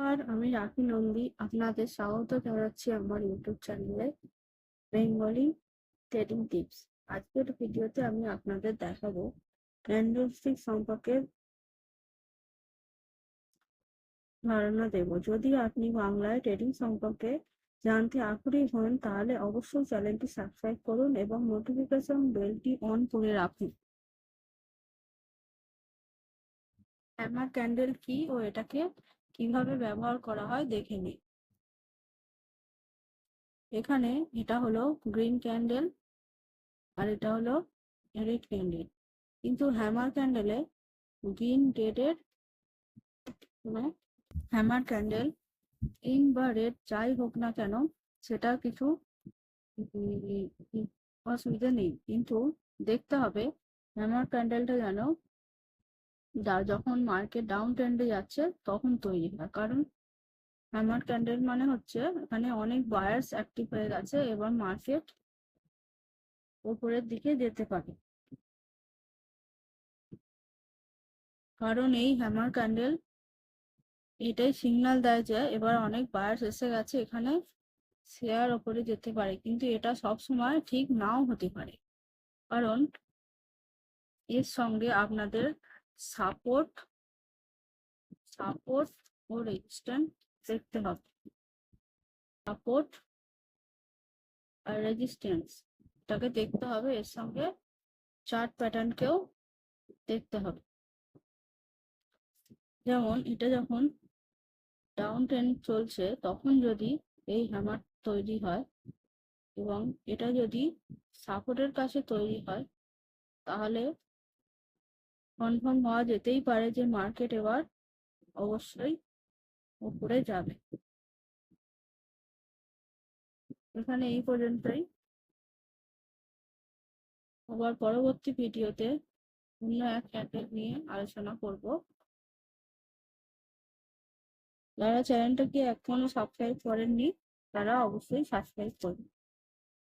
নমস্কার আমি রাখি নন্দী, আপনাদের স্বাগত জানাচ্ছি আমার ইউটিউব চ্যানেলে বেঙ্গলি ট্রেডিং টিপস আজকের ভিডিওতে আমি আপনাদের দেখাবো ক্যান্ডেলস্টিক সম্পর্কে ধারণা দেব। যদি আপনি বাংলায় ট্রেডিং সম্পর্কে জানতে আগ্রহী হন, তাহলে অবশ্যই চ্যানেলটি সাবস্ক্রাইব করুন এবং নোটিফিকেশন বেলটি অন করে রাখুন। হ্যামার ক্যান্ডেল কি ও এটাকে কীভাবে ব্যবহার করা হয় দেখে নিই। এখানে এটা হলো গ্রিন ক্যান্ডেল আর এটা হলো রেড ক্যান্ডেল। কিন্তু হ্যামার ক্যান্ডেলে গ্রিন রেডের মানে হ্যামার ক্যান্ডেল গ্রিন বা রেড যাই হোক না কেন সেটা কিছু অসুবিধা নেই। কিন্তু দেখতে হবে হ্যামার ক্যান্ডেলটা যেন যখন মার্কেট ডাউন ট্রেন্ডে যাচ্ছে, তখন তৈরি হয়। কারণ হ্যামার ক্যান্ডেল মানে হচ্ছে এখানে অনেক বায়ার্স অ্যাক্টিভ হয়ে গেছে এবার মার্কেট উপরের দিকে যেতে পারে। কারণ এই হ্যামার ক্যান্ডেল এটাই সিগন্যাল দেয় যে এবার অনেক বায়ার্স এসে গেছে, এখানে শেয়ার ওপরে যেতে পারে। কিন্তু এটা সব সময় ঠিক নাও হতে পারে। কারণ এর সঙ্গে আপনাদের সাপোর্ট সাপোর্ট ও রেজিস্ট্যান্স দেখতে হবে সাপোর্ট আর রেজিস্ট্যান্স এটাকে দেখতে হবে, এর সঙ্গে চার্ট প্যাটার্নকেও দেখতে হবে। যেমন, এটা যখন ডাউন ট্রেন্ড চলছে, তখন যদি এই হ্যামার তৈরি হয় এবং এটা যদি সাপোর্টের কাছে তৈরি হয়, তাহলে কনফার্ম হওয়া যেতেই পারে যে মার্কেট এবার অবশ্যই উপরে যাবে। এখানে এই পর্যন্তই। আবার পরবর্তী ভিডিওতে অন্য এক ক্যান্ডেল নিয়ে আলোচনা করব। যারা চ্যানেলটাকে এখনও সাবস্ক্রাইব করেননি, তারা অবশ্যই সাবস্ক্রাইব করুন